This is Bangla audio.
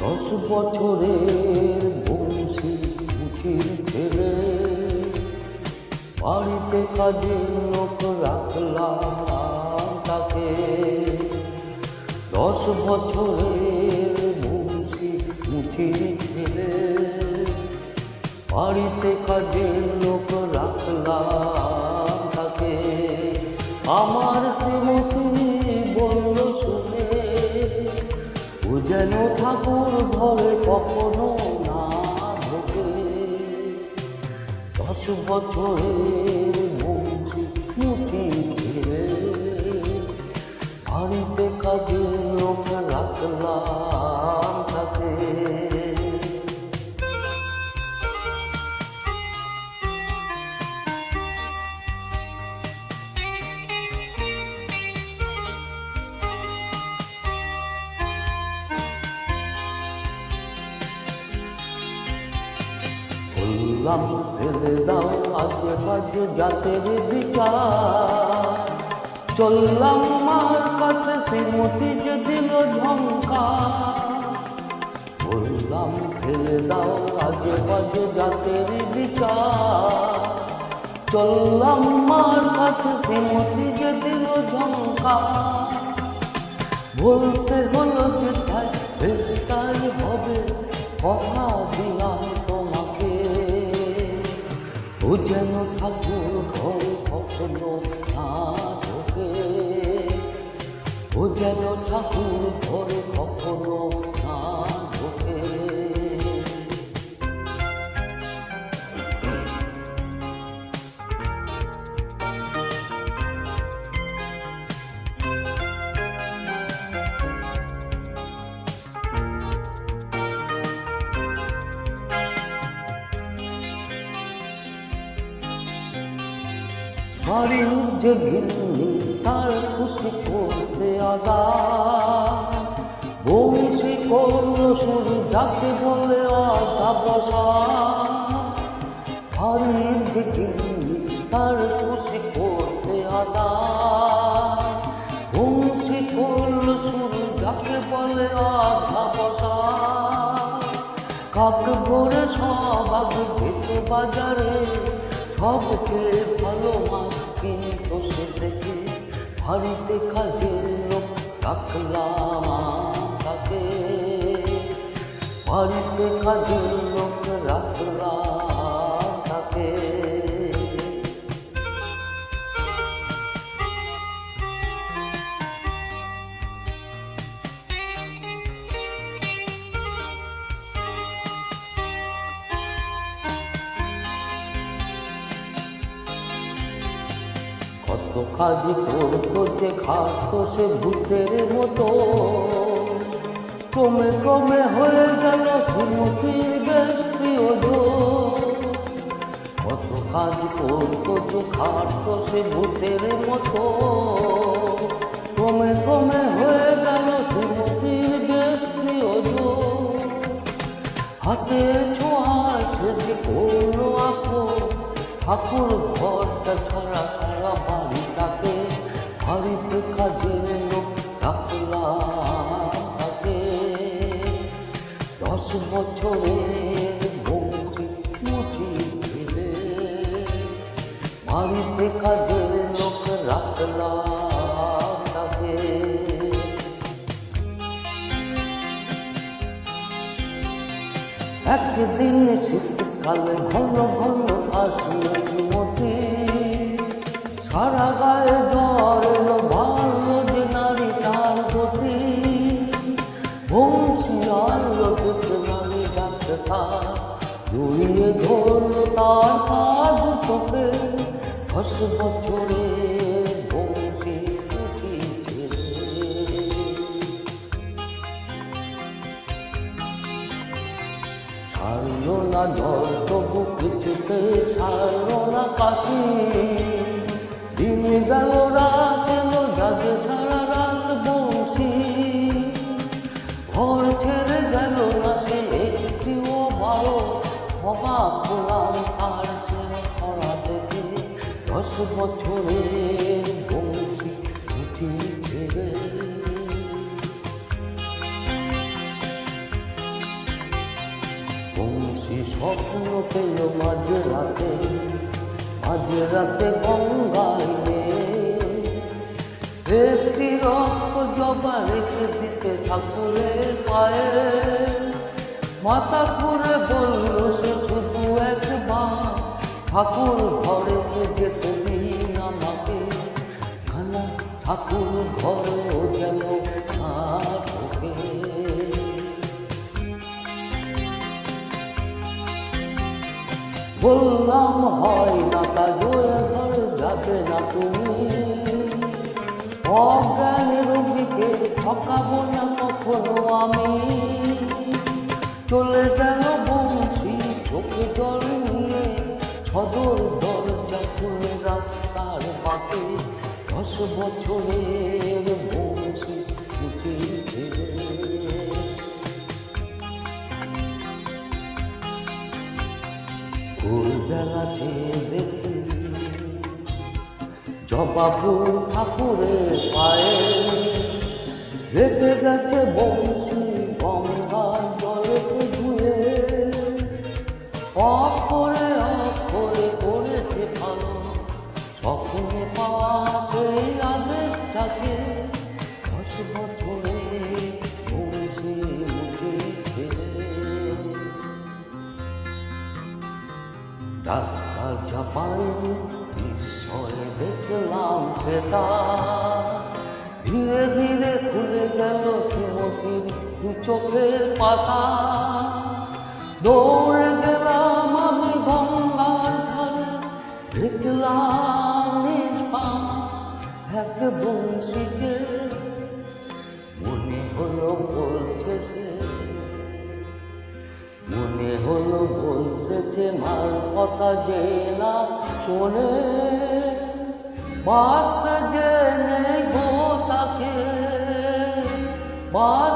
দশ বছরের বংশী মুঠির ছেলে। বাড়িতে কাজে লোক রাখলাম তাকে। দশ বছরের বংশী মুঠির ছেলে। বাড়িতে কাজে লোক রাখলাম দশ বছরের মুখে ছেড়ে বাড়িতে কাজে লোক রাখলাম বললাম, ফেলে দাও আজে বাজে জাতের বিচার। চললাম মার কাছে, শ্রীমতী যে দিল ঝঙ্কা বললাম, ফেলে দাও আজে বাজে জাতের বিচার। চললাম মার কাছে, শ্রীমতী যে দিল ঝঙ্কা বলতে হলো যে তাই হবে, কথা ও যেন ঠাকুর ঘরে কখনো না ঢোকে ও যেন ঠাকুর ঘরে বাড়ির যে গিন্নি, তার খুশি করতে আদা। বংশী করল শুরু যাকে বলে আদা বসা। বাড়ির যে গিন্নি, তার খুশি করতে আদা। বংশী করল শুরু যাকে বলে আধা বসা। কাক ভরে সব আগে যেত বাজারে সবচেয়ে ভালো মাছ বাড়িতে কাজের লোক রাখলাম তাকে বাড়িতে লোক রাখলাম তাকে কত কাজ করতো খাতো সে ভূতের মতো। ক্রমে ক্রমে হয়ে গেল শ্রীমতীর বেশ কত কাজ করতো খাতো সে ভূতের মতো। ক্রমে ক্রমে হয়ে গেল শ্রীমতীর বেশ হাতে ছোঁয়া সে করল আপন ঠাকুর ঘরটা ছাড়া সারা বাড়িটাকে বাড়িতে কাজের লোক রাখলাম তাকে দশ বছরের বংশী মুঠি ছেলে বাড়িতে কাজের লোক রাখলাম তাকে একদিন শীতকালে ঘন ঘন আসিয়াছি মতে। সারা গায়ে জ্বর ভালো যে নারী তার গতি। বংশী আলো দেখে নারী তার। জড়িয়ে ধরল তার পা দুটোকে দশ বছরে ছাড়লো না জল তবু কিছুতে ছাড়লো না কাশি দিন গেল, রাত এলো যাবে সারা রাত বংশী ঘর ছেড়ে গেল না সে একটিও বারো অবাক হলাম তার সে খরা দেখে। দশ বছরের বংশী উঠি ছেড়ে মাঝ রাতে? মাঝ রাতে গঙ্গায় একটি রক্ত জবা রেখে দিতে ঠাকুরের পায়ে। মাথা ঘুরে বলল, সে শুধু একবার। ঠাকুর ঘরে যেতে দিন আমাকে খানা ঠাকুর ঘরেও যেন বললাম, হয় না কাজে ঘর যাবে না তুমি। অজ্ঞানের রোগীকে ঠকাবো না কখনো আমি। চলে গেল বংশী, চোখে জল নিয়ে সদর দরজা খুলে রাস্তার বাঁকে দশ বছরের ভোরবেলা চেয়ে দেখি জবাবু ঠাকুরের পায়ে রেখে গেছে বংশী গঙ্গার জলেতে ধুয়ে অক্ষরে অক্ষরে করেছে ভালো। স্বপ্নে পাওয়া সেই আদেশটাকে ডাক্তার জাপান বিস্ময়ে দেখলাম সেটা ধীরে ধীরে খুলে গেল সুমতির দু চোখের পাতা। দৌড়ে গেলাম মার কথা জেলা শোনে। বাস জেনে গো তাকে। বাস